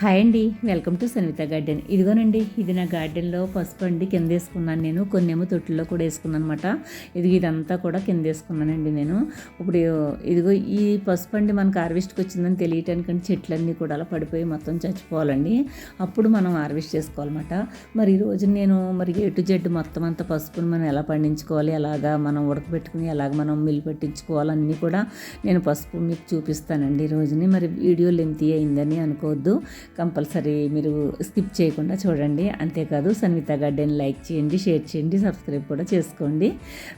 Hi అండి. Welcome to Sanvitha garden. ఇదిగోనండి ఇది నా గార్డెన్లో పసుపు అండి కింద వేసుకున్నాను నేను. కొన్నేమో ఏమో తొట్టుల్లో కూడా వేసుకున్నాను అనమాట ఇది ఇదంతా కూడా కింద వేసుకున్నానండి నేను. ఇప్పుడు ఇదిగో ఈ పసుపు అండి మనకు హార్వెస్ట్కి వచ్చిందని తెలియటానికంటే చెట్లన్నీ కూడా అలా పడిపోయి మొత్తం చచ్చిపోవాలండి. అప్పుడు మనం హార్వెస్ట్ చేసుకోవాలన్నమాట. మరి ఈ రోజు నేను మరి ఎటు జెడ్ మొత్తం అంతా పసుపుని మనం ఎలా పండించుకోవాలి? ఎలాగా మనం ఉడకబెట్టుకుని ఎలాగ మనం మిల్లు పెట్టించుకోవాలి? అన్నీ కూడా నేను పసుపు మీకు చూపిస్తానండి ఈ రోజుని. మరి వీడియో లెంతీ అయిందని అనుకోవద్దు. కంపల్సరీ మీరు స్కిప్ చేయకుండా చూడండి. అంతేకాదు సన్విత గార్డెన్ లైక్ చేయండి షేర్ చేయండి సబ్స్క్రైబ్ కూడా చేసుకోండి.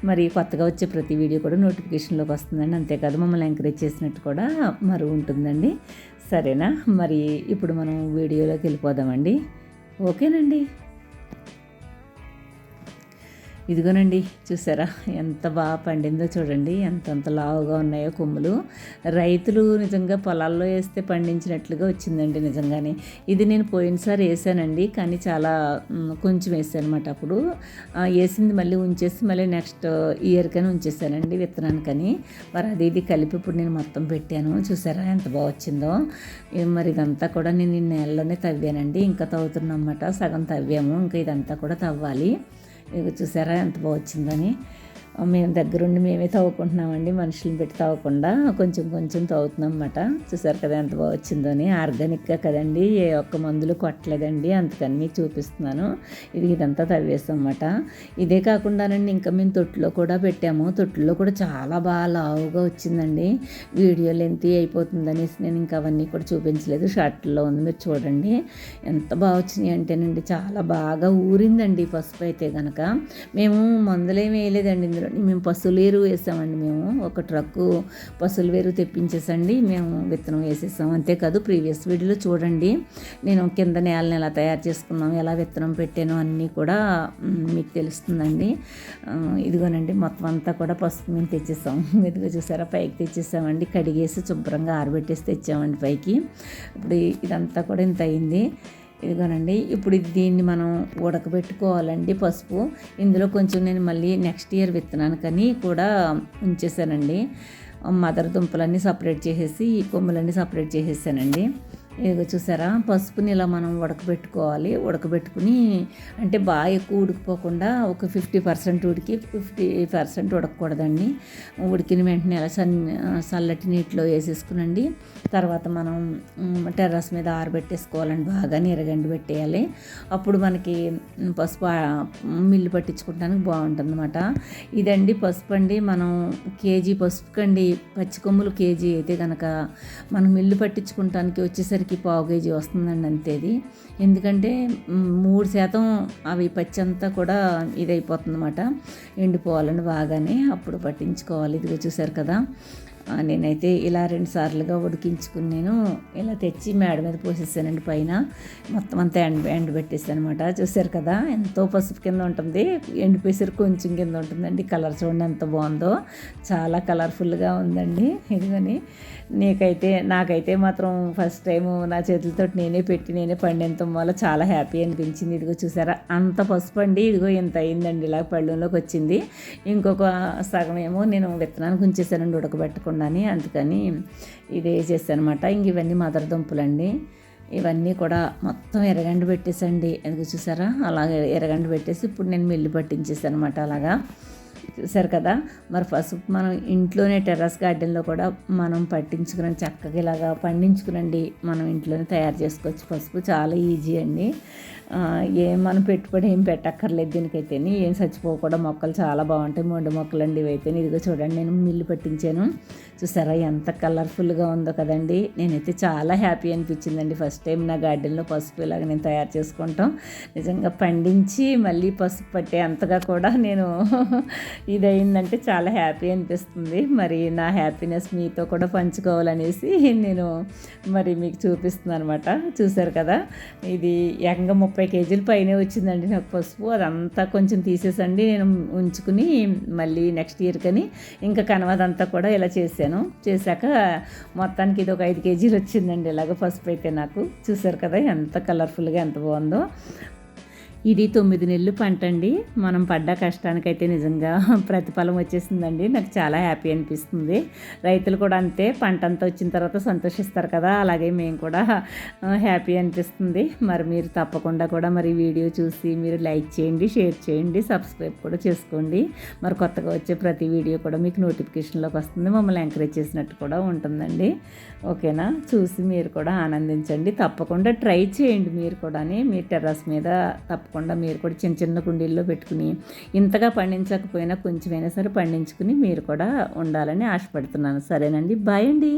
మరి కొత్తగా వచ్చే ప్రతి వీడియో కూడా నోటిఫికేషన్లోకి వస్తుందండి. అంతేకాదు మమ్మల్ని ఎంకరేజ్ చేసినట్టు కూడా మరి ఉంటుందండి. సరేనా? మరి ఇప్పుడు మనం వీడియోలోకి వెళ్ళిపోదామండి. ఓకేనండి. ఇదిగోనండి చూసారా? ఎంత బాగా పండిందో చూడండి. ఎంతంత లావుగా ఉన్నాయో కొమ్ములు. రైతులు నిజంగా పొలాల్లో వేస్తే పండించినట్లుగా వచ్చిందండి నిజంగానే. ఇది నేను పోయినసారి వేసానండి కానీ చాలా కొంచెం వేసాను అనమాట అప్పుడు వేసింది మళ్ళీ ఉంచేసి మళ్ళీ నెక్స్ట్ ఇయర్ కానీ ఉంచేసానండి విత్తనానికని. మరి అది ఇది కలిపి ఇప్పుడు నేను మొత్తం పెట్టాను. చూసారా ఎంత బాగా వచ్చిందో. మరి ఇదంతా కూడా నేను ఈ తవ్వానండి. ఇంకా తవ్వుతున్నమాట సగం తవ్వాము. ఇంకా ఇదంతా కూడా తవ్వాలి. చూసారా ఎంత బాగా వచ్చిందని మేము దగ్గరుండి మేమే తవ్వుకుంటున్నామండి మనుషులను పెట్టి తవ్వకుండా కొంచెం కొంచెం తవ్వుతున్నాం అన్నమాట చూసారు కదా ఎంత బాగా వచ్చిందో అని. ఆర్గానిక్గా కదండి ఏ ఒక్క మందులు కొట్టలేదండి అందుకని మీకు చూపిస్తున్నాను. ఇది ఇదంతా తవ్వేస్తాం అన్నమాట ఇదే కాకుండానండి ఇంకా మేము తొట్టులో కూడా పెట్టాము. తొట్టులో కూడా చాలా బాగా లావుగా వచ్చిందండి. వీడియో లెంత్ అయిపోతుందనేసి నేను ఇంకా అవన్నీ కూడా చూపించలేదు. షార్ట్లో ఉంది మీరు చూడండి. ఎంత బాగా వచ్చినాయి అంటేనండి చాలా బాగా ఊరిందండి పసుపు అయితే కనుక మేము మందులేమి వేయలేదండి ఇందులో. మేము పశువుల ఎరువు వేసామండి మేము. ఒక ట్రక్కు పశువుల వేరు తెప్పించేసండి. మేము విత్తనం వేసేసాం. అంతేకాదు ప్రీవియస్ వీడియోలో చూడండి. నేను కింద నేలని ఎలా తయారు చేసుకున్నాం ఎలా విత్తనం పెట్టాను అన్నీ కూడా మీకు తెలుస్తుందండి. ఇదిగోనండి మొత్తం అంతా కూడా పసుపు మేము తెచ్చేసాం. ఇదిగో చూసారా పైకి తెచ్చేసామండి. కడిగేసి శుభ్రంగా ఆరబెట్టేసి తెచ్చామండి పైకి. ఇప్పుడు ఇదంతా కూడా ఇంత అయింది. ఇదిగోనండి ఇప్పుడు దీన్ని మనం ఉడకబెట్టుకోవాలండి పసుపు. ఇందులో కొంచెం నేను మళ్ళీ నెక్స్ట్ ఇయర్ విత్తనానికని కూడా ఉంచేసానండి. మదర్ దుంపలన్నీ సపరేట్ చేసేసి ఈ కొమ్ములన్నీ సపరేట్ చేసేసానండి. ఇక చూసారా? పసుపుని ఇలా మనం ఉడకబెట్టుకోవాలి. ఉడకబెట్టుకుని అంటే బాగా ఎక్కువ ఉడికిపోకుండా ఒక ఫిఫ్టీ పర్సెంట్ ఉడికి ఫిఫ్టీ పర్సెంట్ ఉడకకూడదండి. ఉడికిన వెంటనే అలా సన్ చల్లటి నీటిలో వేసేసుకునండి. తర్వాత మనం టెర్రస్ మీద ఆరబెట్టేసుకోవాలండి. బాగా నీరగండి పెట్టేయాలి. అప్పుడు మనకి పసుపు మిల్లు పట్టించుకోవడానికి బాగుంటుంది అనమాట ఇదండి పసుపు అండి. మనం కేజీ పసుపుకండి. పచ్చి కొమ్ములు కేజీ అయితే కనుక మనం మిల్లు పట్టించుకోవటానికి వచ్చేసరికి కేజీకి పావు కేజీ వస్తుందండి అంతేది. ఎందుకంటే మూడు శాతం అవి పచ్చి అంతా కూడా ఇదైపోతుందన్నమాట. ఎండిపోవాలని బాగానే. అప్పుడు పట్టించుకోవాలి. ఇదిగో చూసారు కదా. నేనైతే ఇలా రెండు సార్లుగా ఉడికించుకుని నేను ఇలా తెచ్చి మేడ మీద పోసేసానండి పైన. మొత్తం అంతా ఎండ ఎండ పెట్టేసాను అనమాట చూసారు కదా ఎంతో పసుపు కింద ఉంటుంది. ఎండిపోసారు కొంచెం కింద ఉంటుందండి. కలర్ చూడండి ఎంత బాగుందో. చాలా కలర్ఫుల్గా ఉందండి. ఇదిగని నీకైతే నాకైతే మాత్రం ఫస్ట్ టైం నా చేతులతో నేనే పెట్టి నేనే పండినంత వల్ల చాలా హ్యాపీ అనిపించింది. ఇదిగో చూసారా అంత పసుపు అండి. ఇదిగో ఇంత అయిందండి. ఇలా పళ్ళంలోకి వచ్చింది. ఇంకొక సగం ఏమో నేను విత్తనానికి ఉంచేసానండి ఉందని అందుకని ఇది వేసేసాను అనమాట ఇంక ఇవన్నీ మదర్ దుంపలండి. ఇవన్నీ కూడా మొత్తం ఎరగండి పెట్టేసండి. ఎందుకు చూసారా? అలాగే ఎరగండి పెట్టేసి ఇప్పుడు నేను మిల్లు పట్టించేసాను అనమాట అలాగా. చూసారు కదా? మరి పసుపు మనం ఇంట్లోనే టెర్రస్ గార్డెన్లో కూడా మనం పట్టించుకుని చక్కగా ఇలాగా పండించుకునండి. మనం ఇంట్లోనే తయారు చేసుకోవచ్చు. పసుపు చాలా ఈజీ అండి. ఏం మనం పెట్టుబడి ఏం పెట్టక్కర్లేదు దీనికైతే ఏం చచ్చిపోకుండా మొక్కలు చాలా బాగుంటాయి. మొండి మొక్కలు అండి ఇవైతే. ఇదిగో చూడండి నేను మిల్లు పట్టించాను. చూసారా ఎంత కలర్ఫుల్గా ఉందో కదండి. నేనైతే చాలా హ్యాపీ అనిపించిందండి. ఫస్ట్ టైం నా గార్డెన్లో పసుపు ఇలాగ నేను తయారు చేసుకుంటాం. నిజంగా పండించి మళ్ళీ పసుపు పట్టే అంతగా కూడా నేను ఇదయిందంటే చాలా హ్యాపీ అనిపిస్తుంది. మరి నా హ్యాపీనెస్ మీతో కూడా పంచుకోవాలనేసి నేను మరి మీకు చూపిస్తున్నాను అనమాట చూసారు కదా? ఇది ఏకంగా ముప్పై కేజీల పైనే వచ్చిందండి నాకు పసుపు. అదంతా కొంచెం తీసేసండి నేను ఉంచుకుని మళ్ళీ నెక్స్ట్ ఇయర్ కానీ ఇంకా కనవదంతా కూడా ఇలా చేశాను. చేశాక మొత్తానికి ఇది ఒక ఐదు కేజీలు వచ్చిందండి ఇలాగ పసుపు అయితే నాకు. చూసారు కదా ఎంత కలర్ఫుల్గా ఎంత బాగుందో. ఇది తొమ్మిది నెలలు పంట అండి మనం పడ్డ కష్టానికైతే నిజంగా ప్రతిఫలం వచ్చేసిందండి. నాకు చాలా హ్యాపీ అనిపిస్తుంది. రైతులు కూడా అంతే పంట అంతా వచ్చిన తర్వాత సంతోషిస్తారు కదా. అలాగే మేము కూడా హ్యాపీ అనిపిస్తుంది. మరి మీరు తప్పకుండా కూడా మరి వీడియో చూసి మీరు లైక్ చేయండి షేర్ చేయండి సబ్స్క్రైబ్ కూడా చేసుకోండి. మరి కొత్తగా వచ్చే ప్రతి వీడియో కూడా మీకు నోటిఫికేషన్లోకి వస్తుంది. మమ్మల్ని ఎంకరేజ్ చేసినట్టు కూడా ఉంటుందండి. ఓకేనా? చూసి మీరు కూడా ఆనందించండి. తప్పకుండా ట్రై చేయండి మీరు కూడా మీ టెర్రస్ మీద తప్పకుండా కాకుండా మీరు కూడా చిన్న చిన్న కుండీల్లో పెట్టుకుని ఇంతగా పండించకపోయినా కొంచెమైనా సరే పండించుకుని మీరు కూడా ఉండాలని ఆశపడుతున్నాను. సరేనండి బాయ్ అండి.